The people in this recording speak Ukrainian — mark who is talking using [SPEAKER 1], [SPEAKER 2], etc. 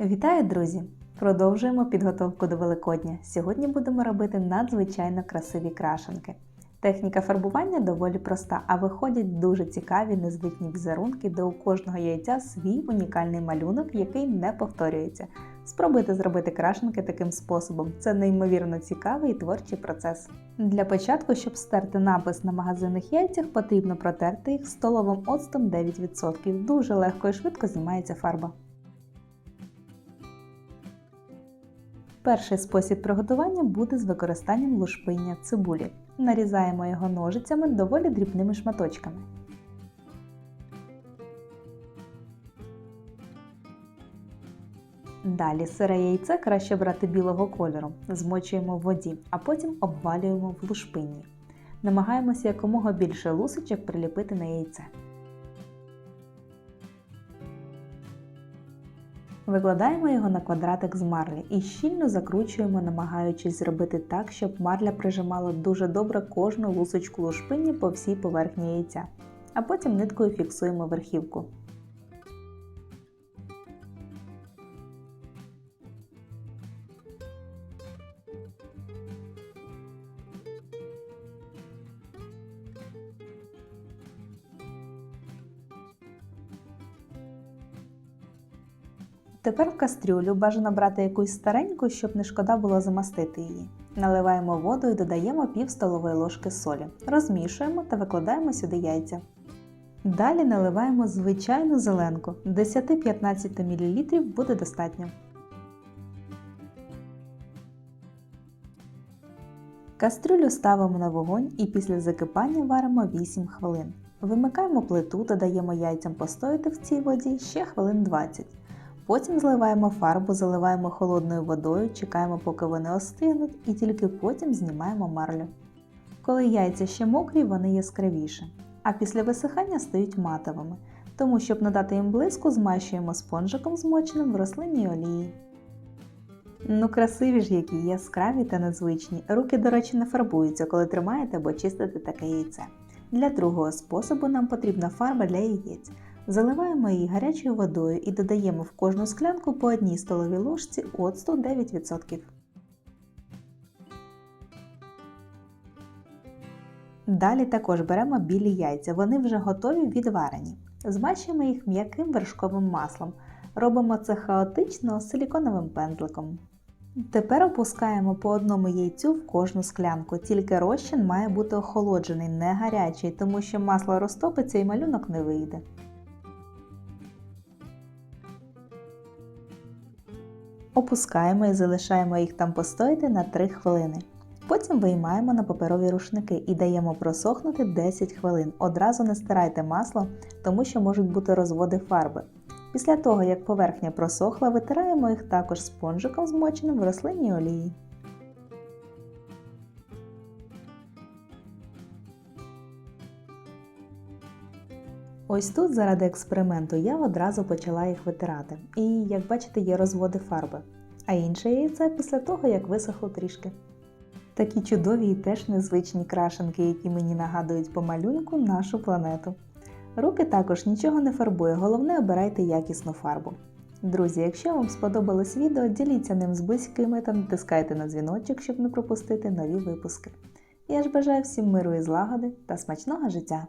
[SPEAKER 1] Вітаю, друзі! Продовжуємо підготовку до Великодня. Сьогодні будемо робити надзвичайно красиві крашенки. Техніка фарбування доволі проста, а виходять дуже цікаві незвичні візерунки, де у кожного яйця свій унікальний малюнок, який не повторюється. Спробуйте зробити крашенки таким способом. Це неймовірно цікавий і творчий процес. Для початку, щоб стерти напис на магазинних яйцях, потрібно протерти їх столовим оцтом 9%. Дуже легко і швидко знімається фарба. Перший спосіб приготування буде з використанням лушпиння цибулі. Нарізаємо його ножицями доволі дрібними шматочками. Далі сире яйце краще брати білого кольору, змочуємо в воді, а потім обвалюємо в лушпинні. Намагаємося якомога більше лусочок приліпити на яйце. Викладаємо його на квадратик з марлі і щільно закручуємо, намагаючись зробити так, щоб марля прижимала дуже добре кожну лусочку лушпині по всій поверхні яйця, а потім ниткою фіксуємо верхівку. Тепер в кастрюлю бажано брати якусь стареньку, щоб не шкода було замастити її. Наливаємо воду і додаємо пів столової ложки солі. Розмішуємо та викладаємо сюди яйця. Далі наливаємо звичайну зеленку. 10-15 мл буде достатньо. Кастрюлю ставимо на вогонь і після закипання варимо 8 хвилин. Вимикаємо плиту, додаємо яйцям постояти в цій воді ще хвилин 20. Потім зливаємо фарбу, заливаємо холодною водою, чекаємо, поки вони остигнуть, і тільки потім знімаємо марлю. Коли яйця ще мокрі, вони яскравіші, а після висихання стають матовими. Тому, щоб надати їм блиску, змащуємо спонжиком змоченим в рослинній олії. Ну, красиві ж які, яскраві та незвичні. Руки, до речі, не фарбуються, коли тримаєте або чистите таке яйце. Для другого способу нам потрібна фарба для яєць. Заливаємо її гарячою водою і додаємо в кожну склянку по одній столовій ложці оцту 9%. Далі також беремо білі яйця, вони вже готові відварені. Змащуємо їх м'яким вершковим маслом. Робимо це хаотично силіконовим пензликом. Тепер опускаємо по одному яйцю в кожну склянку, тільки розчин має бути охолоджений, не гарячий, тому що масло розтопиться і малюнок не вийде. Опускаємо і залишаємо їх там постояти на 3 хвилини. Потім виймаємо на паперові рушники і даємо просохнути 10 хвилин. Одразу не стирайте масло, тому що можуть бути розводи фарби. Після того, як поверхня просохла, витираємо їх також спонжиком змоченим в рослинній олії. Ось тут, заради експерименту, я одразу почала їх витирати. І, як бачите, є розводи фарби. А інше яйце після того, як висохло трішки. Такі чудові і теж незвичні крашенки, які мені нагадують по малюнку нашу планету. Руки також нічого не фарбує, головне обирайте якісну фарбу. Друзі, якщо вам сподобалось відео, діліться ним з близькими та натискайте на дзвіночок, щоб не пропустити нові випуски. Я ж бажаю всім миру і злагоди та смачного життя!